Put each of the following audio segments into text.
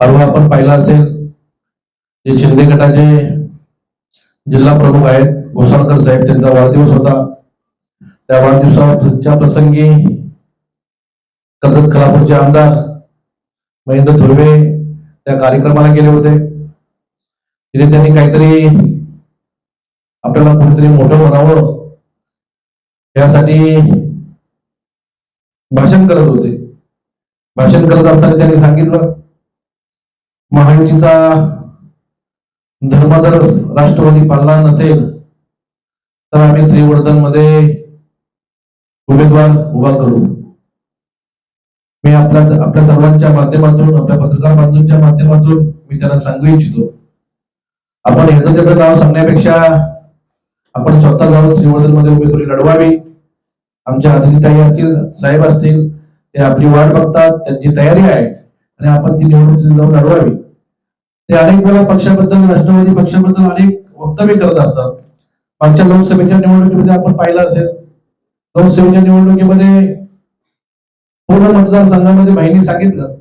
परवा आपण पाहिला असेल जे शिंदे गटाचे जिल्हा प्रमुख आहेत घोसाळकर साहेब त्यांचा वाढदिवस होता. त्या वाढदिवसाच्या प्रसंगी कर्जत खलापूरचे आमदार महेंद्र धुर्वे त्या कार्यक्रमाला गेले होते. तिथे त्यांनी काहीतरी आपल्याला कुठेतरी मोठं म्हणावं यासाठी भाषण करत होते. भाषण करत असताना त्यांनी सांगितलं महायुतीचा धर्म जर राष्ट्रवादी पाळला नसेल तर आम्ही श्रीवर्धनमध्ये उमेदवार उभा करू. मी आपल्या आपल्या सर्वांच्या माध्यमातून आपल्या पत्रकार बांधूंच्या माध्यमातून मी त्यांना सांगू इच्छितो. आपण ह्याचं त्याचं नाव सांगण्यापेक्षा आपण स्वतः जाऊन श्रीवर्धनमध्ये उमेदवारी लढवावी. आमच्या अतिथीताई असतील साहेब असतील ते आपली वाट बघतात त्यांची तयारी आहे आणि आपण ती निवडणूक जाऊन लढवावी. ते अनेक वेळा पक्षाबद्दल राष्ट्रवादी पक्षाबद्दल अनेक वक्तव्य करत असतात. मागच्या लोकसभेच्या निवडणुकीमध्ये आपण पाहिलं असेल. लोकसभेच्या निवडणुकीमध्ये पूर्ण मतदारसंघामध्ये बाईंनी सांगितलं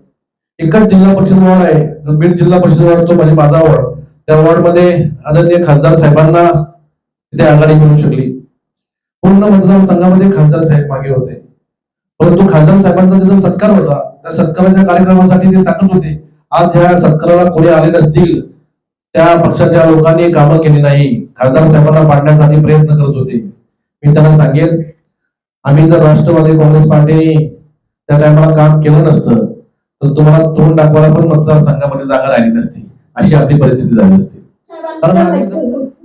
एकच जिल्हा परिषद वॉर्ड आहे बीड जिल्हा परिषद वॉर्ड तो म्हणजे माझा वॉर्ड. त्या वॉर्डमध्ये आदरणीय खासदार साहेबांना तिथे आघाडी मिळू शकली. पूर्ण मतदारसंघामध्ये खासदार साहेब मागे होते. परंतु खासदार साहेबांचा तिथं सत्कार होता. त्या सत्काराच्या कार्यक्रमासाठी ते सांगत होते. आज ज्या सत्काराला कोणी आले नसतील त्या पक्षाच्या लोकांनी कामं केली नाही. खासदार साहेबांना पाडण्यासाठी प्रयत्न करत होते. मी त्यांना सांगेन आम्ही जर राष्ट्रवादी काँग्रेस पार्टी त्या टायमाला काम केलं नसतं तर तुम्हाला तोंड दाखवायला पण मतदारसंघामध्ये जागा राहिली नसती. अशी आपली परिस्थिती झाली असते.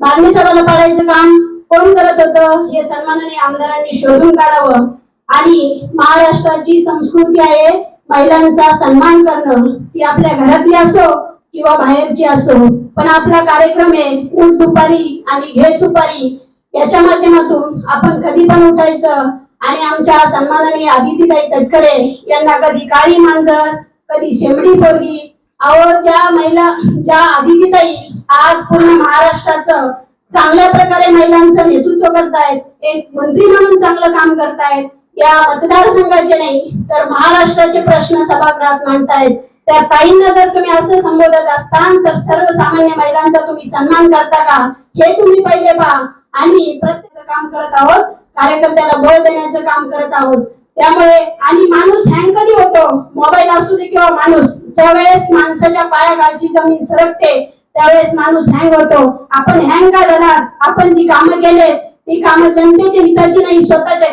मागणी सभाला पाडायचं काम कोण करत होतं हे सन्माननीय आमदारांनी शोधून काढावं. आणि महाराष्ट्राची संस्कृती आहे महिलांचा सन्मान करणं ती आपल्या घरातली असो किंवा बाहेरची असो पण आपला कार्यक्रम आहे उठ दुपारी आणि घे सुपारी. याच्या माध्यमातून आपण कधी पण उठायचं आणि आमच्या सन्माननीय आदितीताई तटकरे यांना कधी काळी मांजर कधी शेमडी पोरगी अहो ज्या महिला ज्या आदितीताई आज पूर्ण महाराष्ट्राचं चांगल्या प्रकारे महिलांचं नेतृत्व करतायत एक मंत्री म्हणून चांगलं काम करतायत या मतदारसंघाचे नाही तर महाराष्ट्राचे प्रश्न सभागृहात मांडतायत. त्या ताईंना जर तुम्ही असं संबोधत असताल तर सर्वसामान्य महिलांचा तुम्ही सन्मान करता का? हे तुम्ही पहिले पहा. आणि प्रत्येक काम करत आहोत. कार्यकर्त्याला बळ देण्याचं काम करत आहोत. त्यामुळे आणि माणूस हँग कधी होतो? मोबाईल असू दे किंवा माणूस ज्या वेळेस माणसाच्या पायाखालची जमीन सरकते त्यावेळेस माणूस हँग होतो. आपण हँग का झालात? आपण जी कामं केले ती कामं जनतेच्या हिताची नाही स्वतःच्या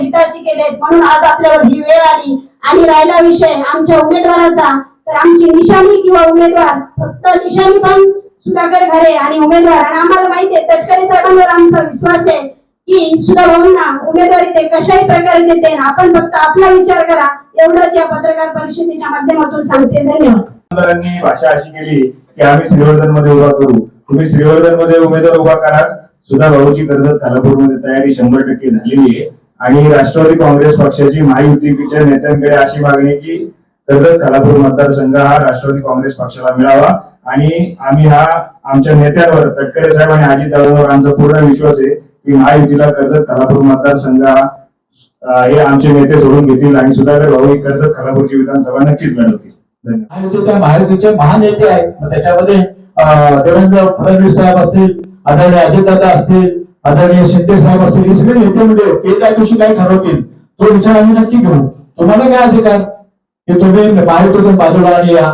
हिताची केलेत. म्हणून आज आपल्यावर ही वेळ आली आणि राहिला विषय आमच्या उमेदवाराचा. तर आमची निशाणी किंवा उमेदवार फक्त निशाणी पण सुधाकर घरे आणि उमेदवार. आणि आम्हाला माहिती आहे तटकरे साहेबांवर आमचा विश्वास आहे की सुद्धा भाऊंना उमेदवारी ते कशाही प्रकारे देते. आपण फक्त आपला विचार करा. एवढंच या पत्रकार परिषदेच्या माध्यमातून सांगते. धन्यवाद. भाषा अशी केली की आम्ही श्रीवर्धनमध्ये उभा करू. तुम्ही श्रीवर्धनमध्ये उमेदवार उभा करा. सुधा भाऊची कर्ज खालापूरमध्ये तयारी शंभर टक्के झालेली आहे. आणि राष्ट्रवादी काँग्रेस पक्षाची महायुतीच्या नेत्यांकडे अशी मागणी की कर्जत खालापूर मतदारसंघ हा राष्ट्रवादी काँग्रेस पक्षाला मिळावा. आणि आम्ही हा आमच्या नेत्यांवर तटकरे साहेब आणि अजित आमचा पूर्ण विश्वास आहे की महायुतीला कर्जत खालापूर मतदारसंघ हा हे आमचे नेते सोडून घेतील आणि सुधाकर भाऊ ही कर्जत खालापूरची विधानसभा नक्कीच लढवतील. धन्यवाद. महायुतीचे महान नेते आहेत त्याच्यामध्ये देवेंद्र फडणवीस साहेब असतील आदरणीय अजितदादा असतील आदरणीय शिंदे साहेब असतील सगळे नेते म्हणजे ते त्या दिवशी काय ठरवतील तो विचार आम्ही नक्की घेऊ तुम्हाला काय अधिकार? की तुम्ही महायुतीतून बाजूला आणि या.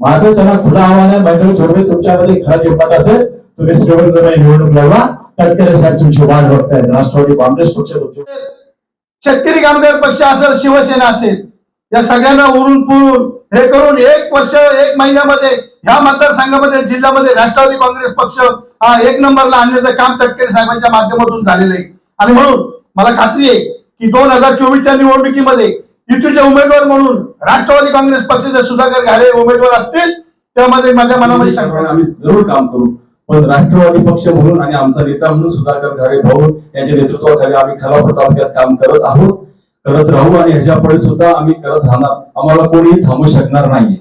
माझं त्यांना खुला आव्हान आहे महेंद्र थोरवे तुमच्यामध्ये खरंच हिंमत असेल तुम्ही श्रीवर्धन निवडणूक लढवा. तटकरे साहेब तुमची वाट बघतायत राष्ट्रवादी काँग्रेस पक्ष शेतकरी कामगार पक्ष असेल शिवसेना असेल या सगळ्यांना उरून पुरून हे करून एक वर्ष एक महिन्यामध्ये ह्या मतदारसंघामध्ये जिल्ह्यामध्ये राष्ट्रवादी काँग्रेस पक्ष हा एक नंबरला आणण्याचं काम तटकरे साहेबांच्या माध्यमातून झालेलं आहे. आणि म्हणून मला खात्री आहे की दोन हजार चोवीसच्या निवडणुकीमध्ये युतीचे उमेदवार म्हणून राष्ट्रवादी काँग्रेस पक्षाचे सुधाकर घाले उमेदवार असतील त्यामध्ये माझ्या मनामध्ये आम्ही जरूर काम करू. पण राष्ट्रवादी पक्ष म्हणून आणि आमचा नेता म्हणून सुधाकर घारे भाऊ यांच्या नेतृत्वाखाली आम्ही खलापूर तालुक्यात काम करत आहोत. करत राहू आणि ह्याच्या पुढे सुद्धा आम्ही करत राहणार. आम्हाला कोणीही थांबू शकणार नाही